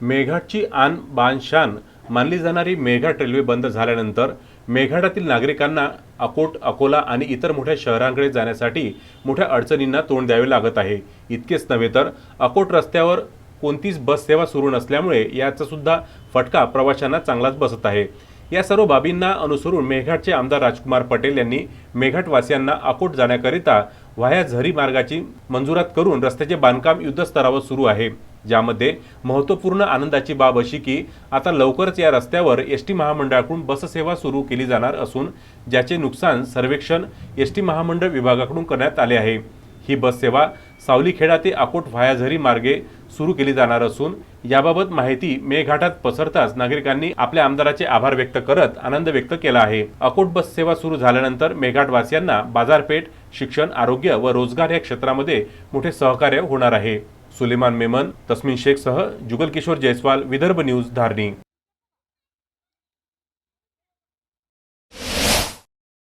मेघाटची आन बानशान मानली जाणारी मेघाट रेल्वे बंद झाल्यानंतर मेघाटातील नागरिकांना अकोट अकोला आणि इतर मोठ्या शहरांकडे जाण्यासाठी मोठ्या अडचणींना तोंड द्यावे लागत आहे. इतकेच नव्हे तर अकोट रस्त्यावर कोणतीच बस सेवा सुरू नसल्यामुळे याचा सुद्धा फटका प्रवाशांना चांगलाच बसत आहे. या सर्व बाबींना अनुसरून मेघाटचे आमदार राजकुमार पटेल यांनी मेघाटवासियांना अकोट जाण्याकरिता व्हाया झरी मार्गाची मंजुरात करून रस्त्याचे बांधकाम युद्धस्तरावर सुरू आहे. ज्यामध्ये महत्त्वपूर्ण आनंदाची बाब अशी की आता लवकरच या रस्त्यावर एस टी महामंडळाकडून बससेवा सुरू केली जाणार असून ज्याचे नुकसान सर्वेक्षण एस टी महामंडळ विभागाकडून करण्यात आले आहे. ही बससेवा सावलीखेडा ते अकोट व्हायाझरी मार्गे सुरू केली जाणार असून याबाबत माहिती मेघाटात पसरताच नागरिकांनी आपल्या आमदाराचे आभार व्यक्त करत आनंद व्यक्त केला आहे. अकोट बस सेवा सुरू झाल्यानंतर मेघाटवासियांना बाजारपेठ शिक्षण आरोग्य व रोजगार या क्षेत्रामध्ये मोठे सहकार्य होणार आहे. सुलेमान मेमन तस्मिन शेखसह जुगल किशोर जयस्वाल विदर्भ न्यूज धारणी.